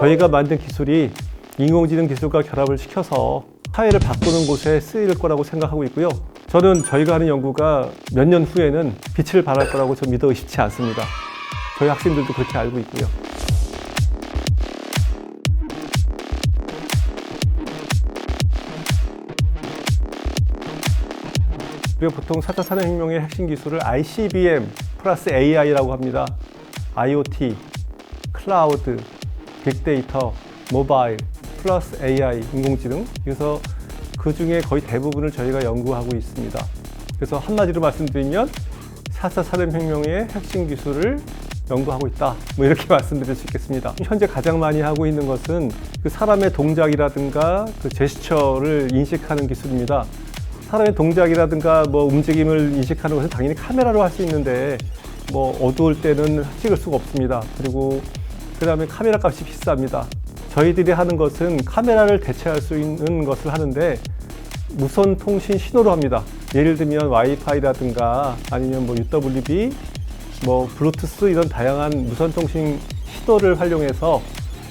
저희가 만든 기술이 인공지능 기술과 결합을 시켜서 사회를 바꾸는 곳에 쓰일 거라고 생각하고 있고요. 저는 저희가 하는 연구가 몇 년 후에는 빛을 발할 거라고 저 믿어 의심치 않습니다. 저희 학생들도 그렇게 알고 있고요. 우리가 보통 4차 산업혁명의 핵심 기술을 ICBM 플러스 AI라고 합니다. IoT, 클라우드, 빅데이터, 모바일, 플러스 AI, 인공지능. 그래서 그 중에 거의 대부분을 저희가 연구하고 있습니다. 그래서 한마디로 말씀드리면 4차 산업혁명의 핵심 기술을 연구하고 있다. 뭐 이렇게 말씀드릴 수 있겠습니다. 현재 가장 많이 하고 있는 것은 그 사람의 동작이라든가 그 제스처를 인식하는 기술입니다. 사람의 동작이라든가 뭐 움직임을 인식하는 것은 당연히 카메라로 할 수 있는데 뭐 어두울 때는 찍을 수가 없습니다. 그리고 그 다음에 카메라 값이 비쌉니다. 저희들이 하는 것은 카메라를 대체할 수 있는 것을 하는데 무선 통신 신호로 합니다. 예를 들면 와이파이라든가 아니면 뭐 UWB, 뭐 블루투스 이런 다양한 무선 통신 신호를 활용해서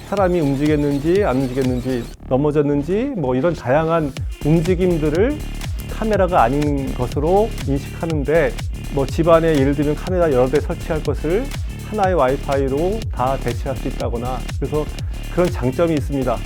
사람이 움직였는지 안 움직였는지 넘어졌는지 뭐 이런 다양한 움직임들을 카메라가 아닌 것으로 인식하는데 뭐 집안에 예를 들면 카메라 여러 대 설치할 것을 하나의 와이파이로 다 대체할 수 있다거나 그래서 그런 장점이 있습니다.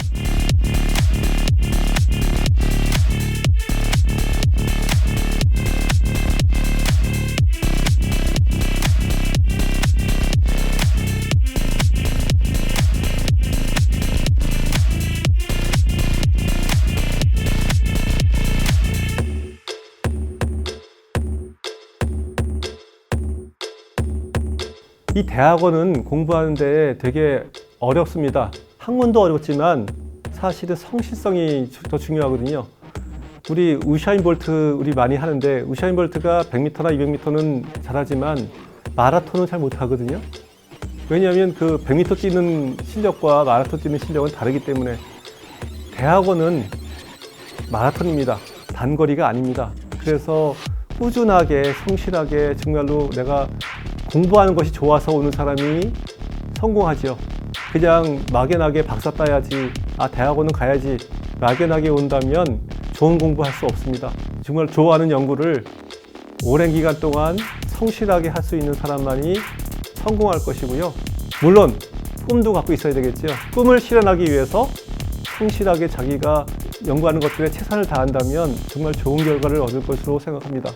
이 대학원은 공부하는데 되게 어렵습니다. 학문도 어렵지만 사실은 성실성이 주- 더 중요하거든요. 우리 우샤인 볼트 우리 많이 하는데 우샤인 볼트가 100m나 200m는 잘하지만 마라톤은 잘 못하거든요. 왜냐하면 그 100m 뛰는 실력과 마라톤 뛰는 실력은 다르기 때문에 대학원은 마라톤입니다. 단거리가 아닙니다. 그래서 꾸준하게 성실하게 정말로 내가 공부하는 것이 좋아서 오는 사람이 성공하지요. 그냥 막연하게 박사 따야지, 아, 대학원은 가야지, 막연하게 온다면 좋은 공부할 수 없습니다. 정말 좋아하는 연구를 오랜 기간 동안 성실하게 할 수 있는 사람만이 성공할 것이고요. 물론, 꿈도 갖고 있어야 되겠죠. 꿈을 실현하기 위해서 성실하게 자기가 연구하는 것들에 최선을 다한다면 정말 좋은 결과를 얻을 것으로 생각합니다.